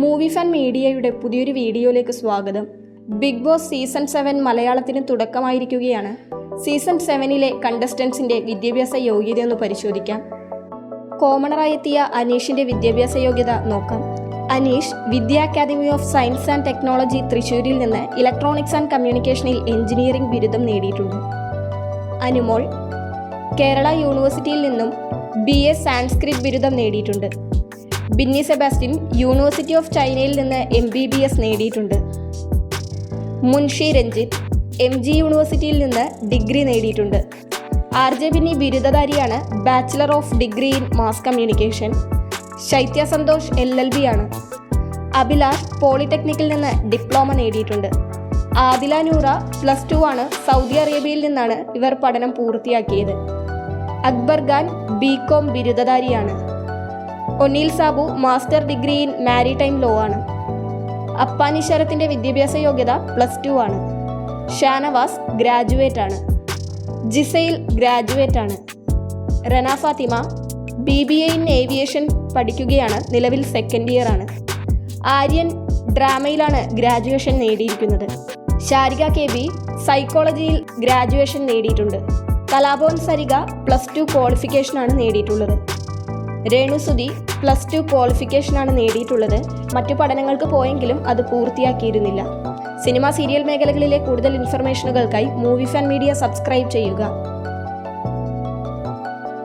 Movie fan മീഡിയയുടെ പുതിയൊരു വീഡിയോയിലേക്ക് സ്വാഗതം. ബിഗ് ബോസ് സീസൺ സെവൻ മലയാളത്തിന് തുടക്കമായിരിക്കുകയാണ്. സീസൺ സെവനിലെ കണ്ടസ്റ്റൻസിന്റെ വിദ്യാഭ്യാസ യോഗ്യത ഒന്ന് പരിശോധിക്കാം. കോമണറായി എത്തിയ അനീഷിന്റെ വിദ്യാഭ്യാസ യോഗ്യത നോക്കാം. Anish Vidya academy of science and technology തൃശ്ശൂരിൽ നിന്ന് ഇലക്ട്രോണിക്സ് ആൻഡ് കമ്മ്യൂണിക്കേഷനിൽ എഞ്ചിനീയറിംഗ് ബിരുദം നേടിയിട്ടുണ്ട്. അനുമോൾ കേരള യൂണിവേഴ്സിറ്റിയിൽ നിന്നും ബി എ സാൻസ്ക്രിറ്റ് ബിരുദം നേടിയിട്ടുണ്ട്. ബിന്നി സെബാസ്റ്റ്യൻ യൂണിവേഴ്സിറ്റി ഓഫ് ചൈനയിൽ നിന്ന് എം ബി ബി എസ് നേടിയിട്ടുണ്ട്. മുൻഷി രഞ്ജിത്ത് എം ജി യൂണിവേഴ്സിറ്റിയിൽ നിന്ന് ഡിഗ്രി നേടിയിട്ടുണ്ട്. R J Binny ബിരുദധാരിയാണ് bachelor of degree in mass communication Shaithya Santhosh L L B ആണ്. അഭിലാഷ് പോളിടെക്നിക്കിൽ നിന്ന് ഡിപ്ലോമ നേടിയിട്ടുണ്ട്. ആദില നൂറ പ്ലസ് ടു ആണ് സൗദി അറേബ്യയിൽ നിന്നാണ് ഇവർ പഠനം പൂർത്തിയാക്കിയത്. Akbar Khan B com ബിരുദധാരിയാണ്. O'Neil Sabu master degree in maritime law ആണ്. അപ്പാനി ശരത്തിന്റെ വിദ്യാഭ്യാസ യോഗ്യത പ്ലസ് ടു ആണ്. ഷാനവാസ് ഗ്രാജുവേറ്റ് ആണ്. ജിസൈൽ ഗ്രാജുവേറ്റ് ആണ്. Rana Fathima B B A in aviation പഠിക്കുകയാണ് നിലവിൽ സെക്കൻഡ് ഇയർ ആണ്. ആര്യൻ ഡ്രാമയിലാണ് ഗ്രാജുവേഷൻ നേടിയിരിക്കുന്നത്. ശാരിക കെ ബി സൈക്കോളജിയിൽ ഗ്രാജുവേഷൻ നേടിയിട്ടുണ്ട്. കലാഭവൻ സരിക പ്ലസ് ടു ക്വാളിഫിക്കേഷനാണ് നേടിയിട്ടുള്ളത്. രേണുസുതി പ്ലസ് ടു ക്വാളിഫിക്കേഷനാണ് നേടിയിട്ടുള്ളത്. മറ്റു പഠനങ്ങൾക്ക് പോയെങ്കിലും അത് പൂർത്തിയാക്കിയിരുന്നില്ല. സിനിമ സീരിയൽ മേഖലകളിലെ കൂടുതൽ ഇൻഫർമേഷനുകൾക്കായി മൂവി ഫാൻ മീഡിയ സബ്സ്ക്രൈബ് ചെയ്യുക.